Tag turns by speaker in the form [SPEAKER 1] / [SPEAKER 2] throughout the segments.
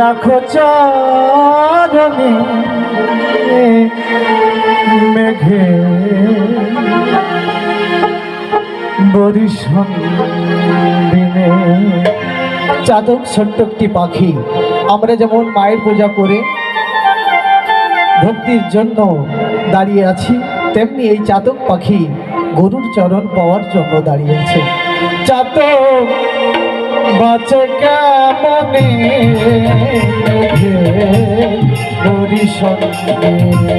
[SPEAKER 1] রাখো চরণে মেঘে। দিনে ছোট্ট একটি পাখি। আমরা যেমন মায়ের পূজা করে ভক্তির জন্য দাঁড়িয়ে আছি, তেমনি এই চাতক পাখি গরুর চরণ পাওয়ার জন্য দাঁড়িয়েছে চাতক বাঁচে কেমনে? বরিশন দিনে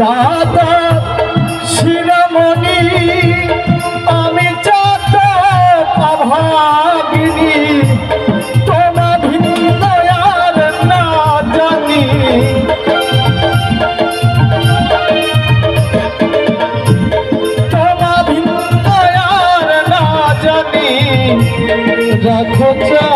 [SPEAKER 1] তুমি শিরমণি, আমি চাত অভাগিনী তোমা ভিন্ন আর না জানি। তোমা ভিন্ন আর না জানি। রাখো পরিশন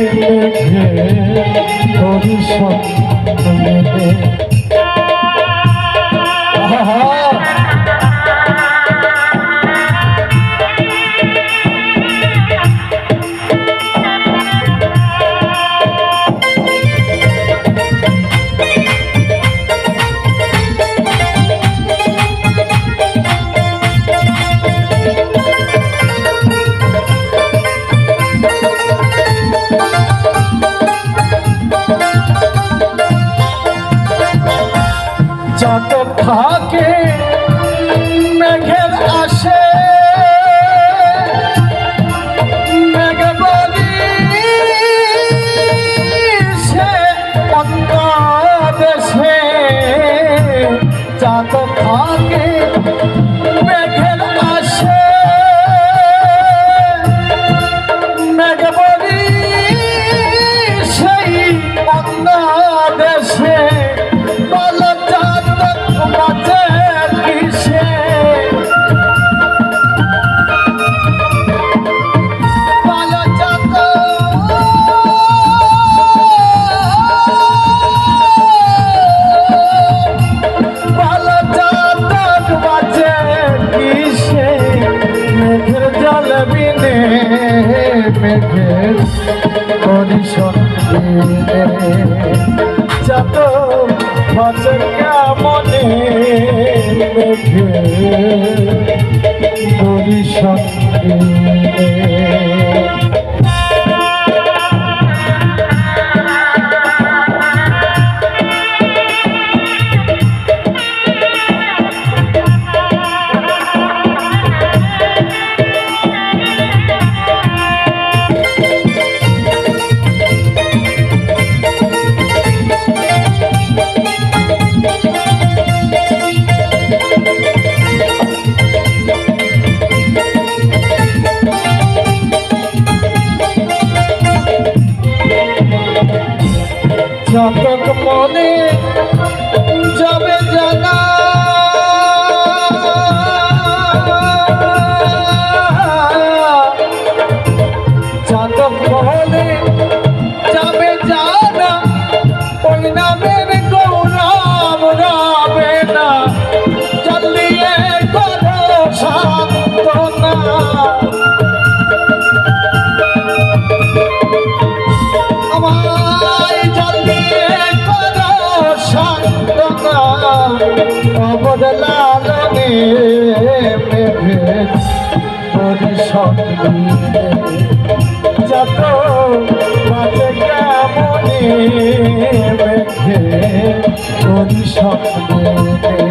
[SPEAKER 1] বিনে মেঘের দিনে। যত বছর মনে মেঘে পরিশন দিলে যত বাজে কেমনে মেঘে পরিশন দিলে